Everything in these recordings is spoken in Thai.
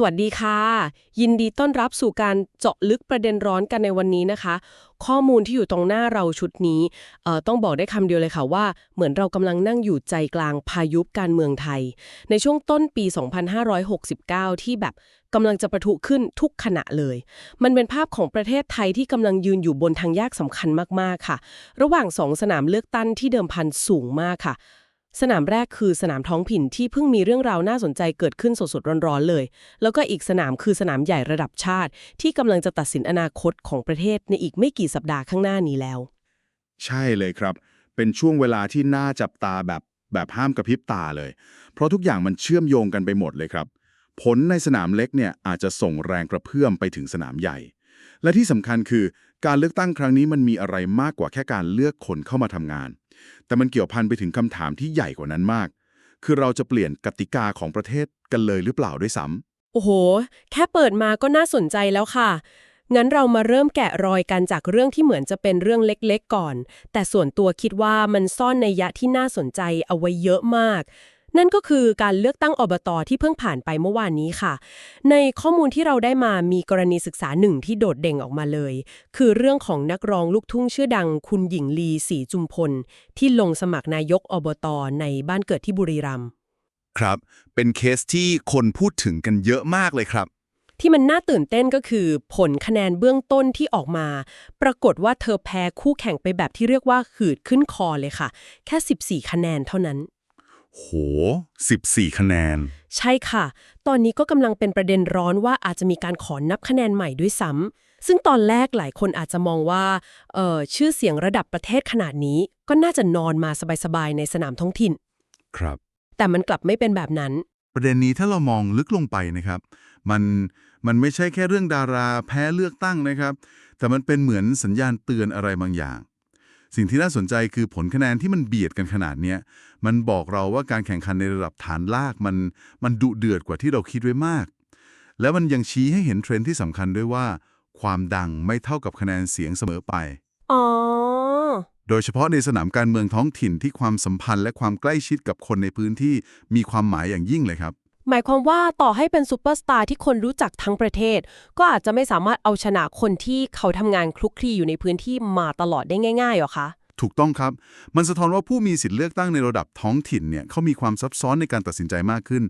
สวัสดีค่ะ ยินดีต้อนรับสู่การเจาะลึกประเด็นร้อนกันในวันนี้นะคะ ข้อมูลที่อยู่ตรงหน้าเราชุดนี้เอ่อต้องบอกได้คำเดียวเลยค่ะว่า เหมือนเรากำลังนั่งอยู่ใจกลางพายุการเมืองไทย ในช่วงต้นปี 2569 ที่แบบกำลังจะประทุขึ้นทุกขณะเลย มันเป็นภาพของประเทศไทยที่กำลังยืนอยู่บนทางยากสำคัญมากๆค่ะ ระหว่างสองสนามเลือกตั้งที่เดิมพันสูงมากค่ะ สนามแรกคือสนามท้องถิ่นที่เพิ่งมีเรื่องราวน่าสนใจเกิดขึ้นสดๆร้อนๆเลย แล้วก็อีกสนามคือสนามใหญ่ระดับชาติ ที่กำลังจะตัดสินอนาคตของประเทศในอีกไม่กี่สัปดาห์ข้างหน้านี้แล้ว ใช่เลยครับ เป็นช่วงเวลาที่น่าจับตาแบบแบบห้ามกระพริบตาเลย เพราะทุกอย่างมันเชื่อมโยงกันไปหมดเลยครับ ผลในสนามเล็กเนี่ยอาจจะส่งแรงกระเพื่อมไปถึงสนามใหญ่ และที่สำคัญคือการเลือกตั้งครั้งนี้มันมีอะไรมากกว่าแค่การเลือกคนเข้ามาทำงาน แต่มันเกี่ยวพันไปถึงคำถามที่ใหญ่กว่านั้นมาก คือเราจะเปลี่ยนกติกาของประเทศกันเลยหรือเปล่าด้วยซ้ำโอ้โห แค่เปิดมาก็น่าสนใจแล้วค่ะงั้นเรามาเริ่มแกะรอยกันจากเรื่องที่เหมือนจะเป็นเรื่องเล็กๆก่อน แต่ส่วนตัวคิดว่ามันซ่อนในยยะที่น่าสนใจเอาไว้เยอะมาก นั่นก็คือการเลือกตั้งอบตที่เพิ่งผ่านไปเมื่อวานนี้ค่ะ ในข้อมูลที่เราได้มามีกรณีศึกษาหนึ่งที่โดดเด่นออกมาเลย คือเรื่องของนักร้องลูกทุ่งชื่อดังคุณหญิงลีศรีจุมพล ที่ลงสมัครนายกอบตในบ้านเกิดที่บุรีรัมย์ครับ เป็นเคสที่คนพูดถึงกันเยอะมากเลยครับ ที่มันน่าตื่นเต้นก็คือ ผลคะแนนเบื้องต้นที่ออกมา ปรากฏว่าเธอแพ้คู่แข่งไปแบบที่เรียกว่าหืดขึ้นคอเลยค่ะ แค่ 14 คะแนนเท่านั้น โห 14 คะแนน ใช่ค่ะ ตอนนี้ก็กำลังเป็นประเด็นร้อนว่าอาจจะมีการขอนับคะแนนใหม่ด้วยซ้ำซึ่งตอนแรกหลายคนอาจจะมองว่าเอ่อชื่อเสียงระดับประเทศขนาดนี้ ก็น่าจะนอนมาสบายๆในสนามท้องถิ่น ครับ แต่มันกลับไม่เป็นแบบนั้น ประเด็นนี้ถ้าเรามองลึกลงไปนะครับ มันมันไม่ใช่แค่เรื่องดาราแพ้เลือกตั้งนะครับ แต่มันเป็นเหมือนสัญญาณเตือนอะไรบางอย่าง สิ่งที่น่าสนใจคือผลคะแนนที่มันเบียดกันขนาดเนี้ย มันบอกเราว่าการแข่งขันในระดับฐานลากมันมันดุเดือดกว่าที่เราคิดไว้มาก แล้วมันยังชี้ให้เห็นเทรนด์ที่สำคัญด้วยว่า ความดังไม่เท่ากับคะแนนเสียงเสมอไป อ๋อ โดยเฉพาะในสนามการเมืองท้องถิ่นที่ความสัมพันธ์และความใกล้ชิดกับคนในพื้นที่มีความหมายอย่างยิ่งเลยครับ หมายความว่าต่อให้เป็นซูเปอร์สตาร์ที่คนรู้จักทั้งประเทศ ก็อาจจะไม่สามารถเอาชนะคนที่เขาทำงานคลุกคลีอยู่ในพื้นที่มาตลอดได้ง่ายๆหรอคะ ถูกต้องครับ มันสะท้อนว่าผู้มีสิทธิ์เลือกตั้งในระดับท้องถิ่นเนี่ยเขามีความซับซ้อนในการตัดสินใจมากขึ้น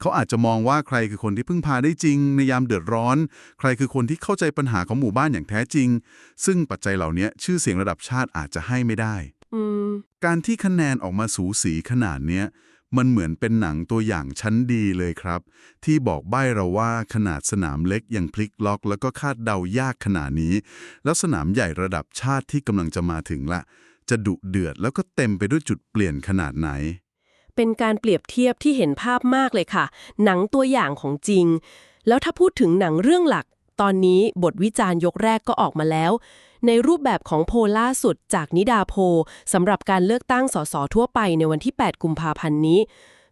เขาอาจจะมองว่าใครคือคนที่พึ่งพาได้จริง ในยามเดือดร้อน ใครคือคนที่เข้าใจปัญหาของหมู่บ้านอย่างแท้จริง ซึ่งปัจจัยเหล่านี้ชื่อเสียงระดับชาติอาจจะให้ไม่ได้อืมการที่คะแนนออกมาสูสีขนาดเนี้ยมันเหมือนเป็นหนังตัวอย่างชั้นดีเลยครับ ที่บอกใบ้เราว่าขนาดสนามเล็กยังพลิกล็อก แล้วก็คาดเดายากขนาดนี้ แล้วสนามใหญ่ระดับชาติที่กำลังจะมาถึงละ จะดุเดือดแล้วก็เต็มไปด้วยจุดเปลี่ยนขนาดไหน เป็นการเปรียบเทียบที่เห็นภาพมากเลยค่ะ หนังตัวอย่างของจริง แล้วถ้าพูดถึงหนังเรื่องหลัก ตอนนี้บทวิจารณ์ยกแรกก็ออกมาแล้ว ในรูปแบบของโพลล่าสุดจากนิดาโพลสำหรับการเลือกตั้งสสทั่วไปในวันที่ 8 กุมภาพันธ์นี้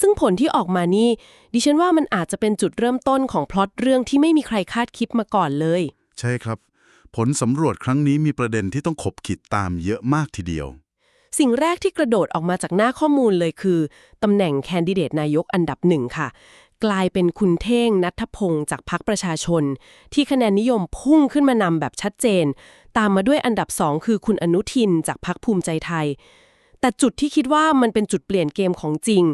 ซึ่งผลที่ออกมานี่ ดิฉันว่ามันอาจจะเป็นจุดเริ่มต้นของพล็อตเรื่องที่ไม่มีใครคาดคิดมาก่อนเลย ใช่ครับ ผลสำรวจครั้งนี้มีประเด็นที่ต้องขบคิดตามเยอะมากทีเดียว สิ่งแรกที่กระโดดออกมาจากหน้าข้อมูลเลยคือตำแหน่งแคนดิเดตนายกอันดับหนึ่งค่ะ กลายเป็นคุณเท่งนัทพงศ์จากพรรคประชาชน ที่คะแนนนิยมพุ่งขึ้นมานำแบบชัดเจน ตามมาด้วยอันดับสองคือคุณอนุทินจากพรรคภูมิใจไทยแต่จุดที่คิดว่ามันเป็นจุดเปลี่ยนเกมของจริง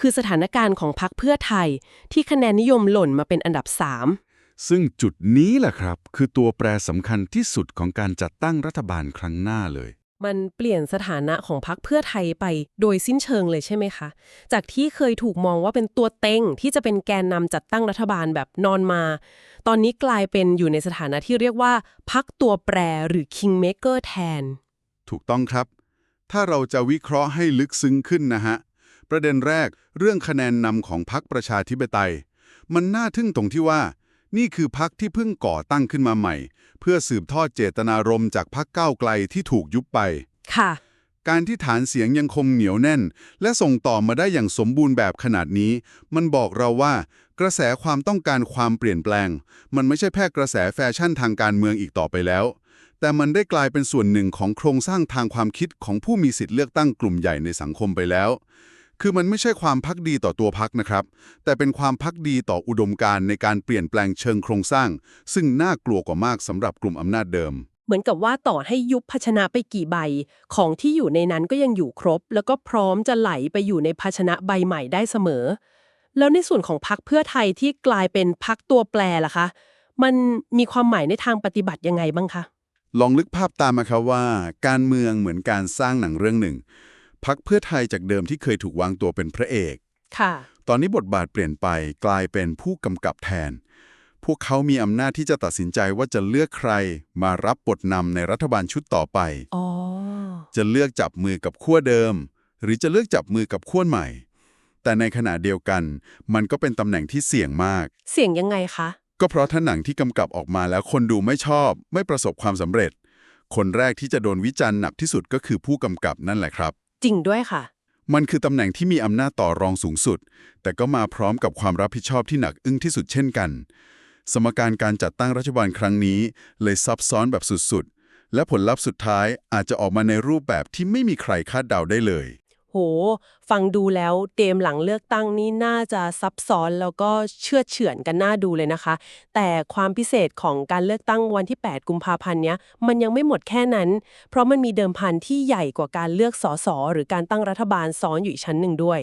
คือสถานการณ์ของพรรคเพื่อไทย ที่คะแนนนิยมหล่นมาเป็นอันดับสาม ซึ่งจุดนี้แหละครับ คือตัวแปรสำคัญที่สุดของการจัดตั้งรัฐบาลครั้งหน้าเลย มันเปลี่ยนสถานะของพรรคเพื่อไทยไปโดยสิ้นเชิงเลยใช่ไหมคะ จากที่เคยถูกมองว่าเป็นตัวเต็งที่จะเป็นแกนนำจัดตั้งรัฐบาลแบบนอนมา ตอนนี้กลายเป็นอยู่ในสถานะที่เรียกว่าพรรคตัวแปรหรือ kingmaker แทน ถูกต้องครับ ถ้าเราจะวิเคราะห์ให้ลึกซึ้งขึ้นนะฮะประเด็นแรกเรื่องคะแนนนำของพรรคประชาธิปไตย มันน่าทึ่งตรงที่ว่า นี่คือพรรคที่เพิ่งก่อตั้งขึ้นมาใหม่ เพื่อสืบทอดเจตนารมณ์จากพรรคก้าวไกลที่ถูกยุบไป ค่ะ การที่ฐานเสียงยังคงเหนียวแน่น และส่งต่อมาได้อย่างสมบูรณ์แบบขนาดนี้ มันบอกเราว่า กระแสความต้องการความเปลี่ยนแปลง มันไม่ใช่แค่กระแสแฟชั่นทางการเมืองอีกต่อไปแล้ว แต่มันได้กลายเป็นส่วนหนึ่งของโครงสร้างทางความคิดของผู้มีสิทธิ์เลือกตั้งกลุ่มใหญ่ในสังคมไปแล้ว คือมันไม่ใช่ความพักดีต่อตัวพักนะครับ แต่เป็นความพักดีต่ออุดมการณ์ในการเปลี่ยนแปลงเชิงโครงสร้าง ซึ่งน่ากลัวกว่ามากสำหรับกลุ่มอำนาจเดิม เหมือนกับว่าต่อให้ยุบภาชนะไปกี่ใบ ของที่อยู่ในนั้นก็ยังอยู่ครบ แล้วก็พร้อมจะไหลไปอยู่ในภาชนะใบใหม่ได้เสมอ แล้วในส่วนของพักเพื่อไทยที่กลายเป็นพักตัวแปรล่ะคะ มันมีความหมายในทางปฏิบัติยังไงบ้างคะลองลึกภาพตามมาครับว่า การเมืองเหมือนการสร้างหนังเรื่องหนึ่ง พักเพื่อไทยจากเดิมที่เคยถูกวางตัวเป็นพระเอก ค่ะ ตอนนี้บทบาทเปลี่ยนไปกลายเป็นผู้กำกับแทน พวกเขามีอำนาจที่จะตัดสินใจว่าจะเลือกใครมารับบทนำในรัฐบาลชุดต่อไป อ๋อ จะเลือกจับมือกับขั้วเดิม หรือจะเลือกจับมือกับขั้วใหม่ แต่ในขณะเดียวกัน มันก็เป็นตำแหน่งที่เสี่ยงมาก เสียงยังไงคะ ก็เพราะถ้าหนังที่กำกับออกมาแล้วคนดูไม่ชอบ ไม่ประสบความสำเร็จ คนแรกที่จะโดนวิจารณ์หนักที่สุดก็คือผู้กำกับนั่นแหละครับ จริงด้วยค่ะ มันคือตำแหน่งที่มีอำนาจต่อรองสูงสุด แต่ก็มาพร้อมกับความรับผิดชอบที่หนักอึ้งที่สุดเช่นกัน สมการการจัดตั้งรัฐบาลครั้งนี้ เลยซับซ้อนแบบสุดๆ และผลลัพธ์สุดท้ายอาจจะออกมาในรูปแบบที่ไม่มีใครคาดเดาได้เลย โห ฟังดูแล้วเกมหลังเลือกตั้งนี้น่าจะซับซ้อนแล้วก็เชื่อเฉือนกันน่าดูเลยนะคะ แต่ความพิเศษของการเลือกตั้งวันที่ 8 กุมภาพันธ์เนี้ยมันยังไม่หมดแค่นั้น เพราะมันมีเดิมพันที่ใหญ่กว่าการเลือกสสหรือการตั้งรัฐบาลซ้อนอยู่อีกชั้นหนึ่งด้วย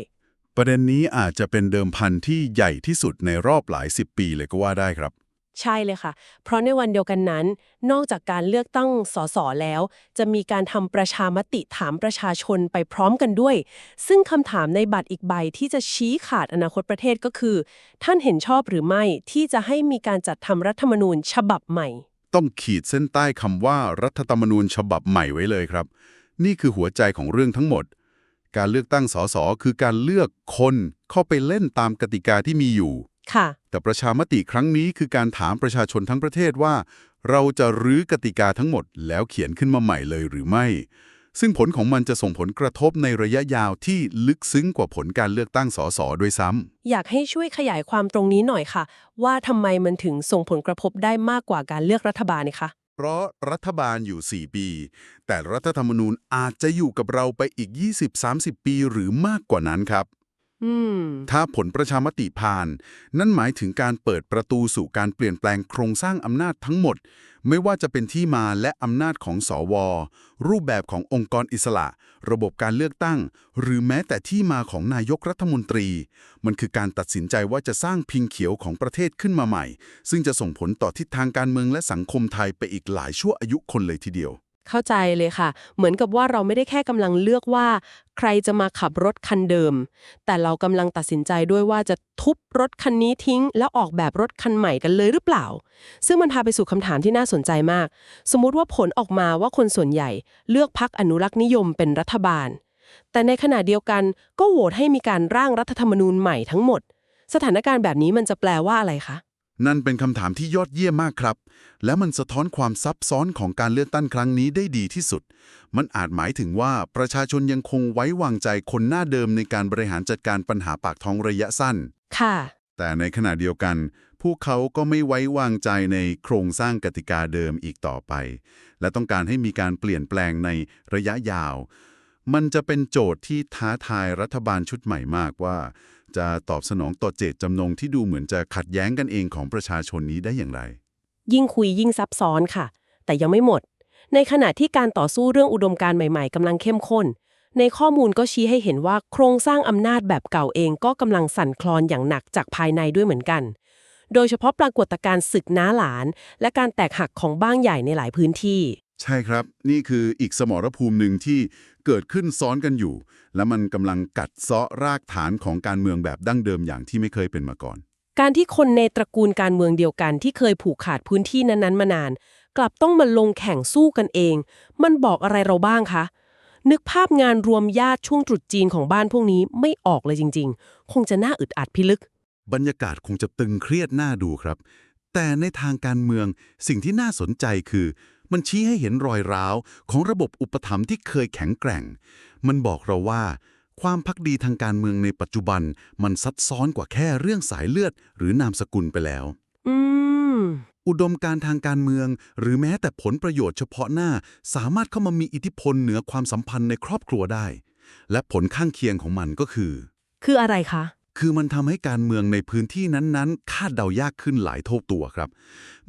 ประเด็นนี้อาจจะเป็นเดิมพันที่ใหญ่ที่สุดในรอบหลายสิบปีเลยก็ว่าได้ครับ ใช่เลยค่ะ เพราะในวันเดียวกันนั้น นอกจากการเลือกตั้งสสแล้ว จะมีการทำประชามติถามประชาชนไปพร้อมกันด้วย ซึ่งคำถามในบัตรอีกใบที่จะชี้ขาดอนาคตประเทศก็คือ ท่านเห็นชอบหรือไม่ที่จะให้มีการจัดทำรัฐธรรมนูญฉบับใหม่ ต้องขีดเส้นใต้คำว่ารัฐธรรมนูญฉบับใหม่ไว้เลยครับ นี่คือหัวใจของเรื่องทั้งหมด การเลือกตั้งสสคือการเลือกคนเข้าไปเล่นตามกติกาที่มีอยู่ ค่ะ แต่ประชามติครั้งนี้คือการถามประชาชนทั้งประเทศว่า เราจะรื้อกติกาทั้งหมด แล้วเขียนขึ้นมาใหม่เลยหรือไม่ ซึ่งผลของมันจะส่งผลกระทบในระยะยาวที่ลึกซึ้งกว่าผลการเลือกตั้งสสด้วยซ้ำอยากให้ช่วยขยายความตรงนี้หน่อยค่ะ ว่าทำไมมันถึงส่งผลกระทบได้มากกว่าการเลือกรัฐบาลนี่คะเพราะรัฐบาลอยู่ 4 ปี แต่รัฐธรรมนูญอาจจะอยู่กับเราไปอีก 20-30 ปีหรือมากกว่านั้นครับอืม ถ้าผลประชามติผ่าน นั่นหมายถึงการเปิดประตูสู่การเปลี่ยนแปลงโครงสร้างอำนาจทั้งหมด ไม่ว่าจะเป็นที่มาและอำนาจของสวรูปแบบขององค์กรอิสระ ระบบการเลือกตั้ง หรือแม้แต่ที่มาของนายกรัฐมนตรี มันคือการตัดสินใจว่าจะสร้างพิงเขียวของประเทศขึ้นมาใหม่ ซึ่งจะส่งผลต่อทิศทางการเมืองและสังคมไทยไปอีกหลายชั่วอายุคนเลยทีเดียว เข้าใจเลยค่ะ เหมือนกับว่าเราไม่ได้แค่กำลังเลือกว่า ใครจะมาขับรถคันเดิม แต่เรากำลังตัดสินใจด้วยว่าจะทุบรถคันนี้ทิ้ง แล้วออกแบบรถคันใหม่กันเลยหรือเปล่า ซึ่งมันพาไปสู่คำถามที่น่าสนใจมาก สมมุติว่าผลออกมาว่าคนส่วนใหญ่ เลือกพักอนุรักษ์นิยมเป็นรัฐบาล แต่ในขณะเดียวกันก็โหวตให้มีการร่างรัฐธรรมนูญใหม่ทั้งหมด สถานการณ์แบบนี้มันจะแปลว่าอะไรคะ นั่นเป็นคำถามที่ยอดเยี่ยมมากครับ และมันสะท้อนความซับซ้อนของการเลือกตั้งครั้งนี้ได้ดีที่สุด มันอาจหมายถึงว่าประชาชนยังคงไว้วางใจคนหน้าเดิมในการบริหารจัดการปัญหาปากท้องระยะสั้น ค่ะ แต่ในขณะเดียวกัน พวกเขาก็ไม่ไว้วางใจในโครงสร้างกติกาเดิมอีกต่อไป และต้องการให้มีการเปลี่ยนแปลงในระยะยาว มันจะเป็นโจทย์ที่ท้าทายรัฐบาลชุดใหม่มากว่า จะตอบสนองต่อเจตจำนงที่ดูเหมือนจะขัดแย้งกันเองของประชาชนนี้ได้อย่างไร ยิ่งคุยยิ่งซับซ้อนค่ะ แต่ยังไม่หมด ในขณะที่การต่อสู้เรื่องอุดมการณ์ใหม่ ๆกำลังเข้มข้น ในข้อมูลก็ชี้ให้เห็นว่าโครงสร้างอำนาจแบบเก่าเองก็กำลังสั่นคลอนอย่างหนักจากภายในด้วยเหมือนกัน โดยเฉพาะปรากฏการณ์ศึกน้าหลาน และการแตกหักของบ้างใหญ่ในหลายพื้นที่ ใช่ครับ นี่คืออีกสมรภูมิหนึ่งที่เกิดขึ้นซ้อนกันอยู่ และมันกำลังกัดเซาะรากฐานของการเมืองแบบดั้งเดิมอย่างที่ไม่เคยเป็นมาก่อน การที่คนในตระกูลการเมืองเดียวกันที่เคยผูกขาดพื้นที่นั้นๆมานาน กลับต้องมาลงแข่งสู้กันเอง มันบอกอะไรเราบ้างคะนึกภาพงานรวมญาติช่วงตรุษจีนของบ้านพวกนี้ไม่ออกเลยจริง ๆ คงจะน่าอึดอัดพิลึก บรรยากาศคงจะตึงเครียดน่าดูครับ แต่ในทางการเมืองสิ่งที่น่าสนใจคือ มันชี้ให้เห็นรอยร้าวของระบบอุปถัมภ์ที่เคยแข็งแกร่ง มันบอกเราว่า ความพักดีทางการเมืองในปัจจุบัน มันซับซ้อนกว่าแค่เรื่องสายเลือด หรือนามสกุลไปแล้ว อืม อุดมการณ์ทางการเมือง หรือแม้แต่ผลประโยชน์เฉพาะหน้า สามารถเข้ามามีอิทธิพลเหนือความสัมพันธ์ในครอบครัวได้ และผลข้างเคียงของมันก็คือ คืออะไรคะ คือมันทำให้การเมืองในพื้นที่นั้นๆ คาดเดายากขึ้นหลายเท่าตัวครับ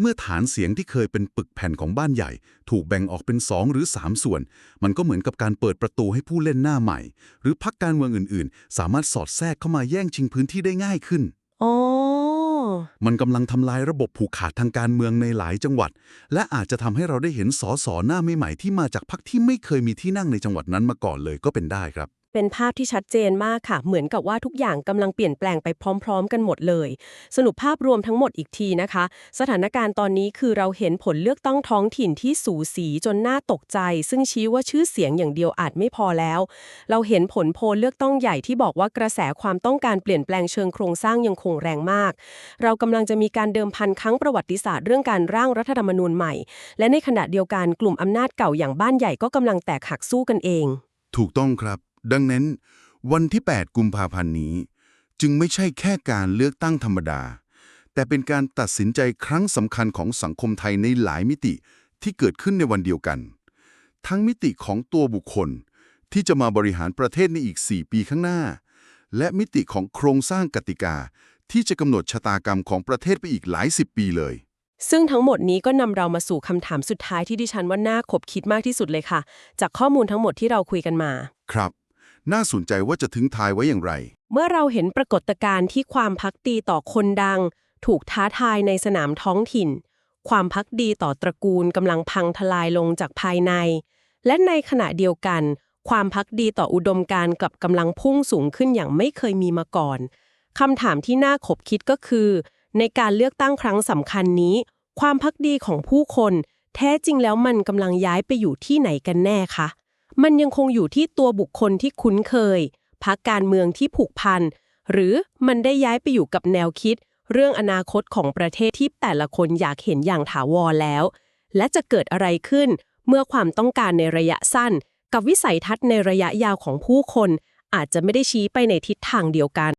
เมื่อฐานเสียงที่เคยเป็นปึกแผ่นของบ้านใหญ่ ถูกแบ่งออกเป็น 2 หรือ 3 ส่วน มันก็เหมือนกับการเปิดประตูให้ผู้เล่นหน้าใหม่ หรือพักการเมืองอื่นๆ สามารถสอดแทรกเข้ามาแย่งชิงพื้นที่ได้ง่ายขึ้นอ๋อมันกำลังทำลายระบบผูกขาดทางการเมืองในหลายจังหวัด และอาจจะทำให้เราได้เห็นสสหน้าใหม่ๆที่มาจากพรรคที่ไม่เคยมีที่นั่งในจังหวัดนั้นมาก่อนเลยก็เป็นได้ครับ เป็นภาพที่ชัดเจนมากค่ะ เหมือนกับว่าทุกอย่างกำลังเปลี่ยนแปลงไปพร้อม ๆ กันหมดเลย สรุปภาพรวมทั้งหมดอีกทีนะคะ สถานการณ์ตอนนี้คือเราเห็นผลเลือกตั้งท้องถิ่นที่สูสีจนน่าตกใจ ซึ่งชี้ว่าชื่อเสียงอย่างเดียวอาจไม่พอแล้ว เราเห็นผลโพลเลือกตั้งใหญ่ที่บอกว่ากระแสความต้องการเปลี่ยนแปลงเชิงโครงสร้างยังคงแรงมาก เรากำลังจะมีการเดิมพันครั้งประวัติศาสตร์เรื่องการร่างรัฐธรรมนูญใหม่ และในขณะเดียวกันกลุ่มอำนาจเก่าอย่างบ้านใหญ่ก็กำลังแตกหักสู้กันเอง ถูกต้องครับ ดังนั้น วันที่ 8 กุมภาพันธ์นี้ จึงไม่ใช่แค่การเลือกตั้งธรรมดา แต่เป็นการตัดสินใจครั้งสำคัญของสังคมไทยในหลายมิติที่เกิดขึ้นในวันเดียวกัน ทั้งมิติของตัวบุคคลที่จะมาบริหารประเทศในอีก 4 ปีข้างหน้า และมิติของโครงสร้างกติกา ที่จะกำหนดชะตากรรมของประเทศไปอีกหลายสิบปีเลย ซึ่งทั้งหมดนี้ก็นำเรามาสู่คำถามสุดท้ายที่ดิฉันว่าน่าขบคิดมากที่สุดเลยค่ะ จากข้อมูลทั้งหมดที่เราคุยกันมา ครับ น่าสนใจว่าจะทิ้งทายไว้อย่างไร เมื่อเราเห็นปรากฏการณ์ที่ความพักดีต่อคนดัง ถูกท้าทายในสนามท้องถิ่น ความพักดีต่อตระกูลกำลังพังทลายลงจากภายใน และในขณะเดียวกัน ความพักดีต่ออุดมการกลับกำลังพุ่งสูงขึ้นอย่างไม่เคยมีมาก่อนคำถามที่น่าขบคิดก็คือ ในการเลือกตั้งครั้งสำคัญนี้ ความพักดีของผู้คน แท้จริงแล้วมันกำลังย้ายไปอยู่ที่ไหนกันแน่คะ มันยังคงอยู่ที่ตัวบุคคลที่คุ้นเคยพักการเมืองที่ผูกพัน หรือมันได้ย้ายไปอยู่กับแนวคิด เรื่องอนาคตของประเทศที่แต่ละคนอยากเห็นอย่างถาวรแล้ว และจะเกิดอะไรขึ้นเมื่อความต้องการในระยะสั้น กับวิสัยทัศน์ในระยะยาวของผู้คน อาจจะไม่ได้ชี้ไปในทิศทางเดียวกัน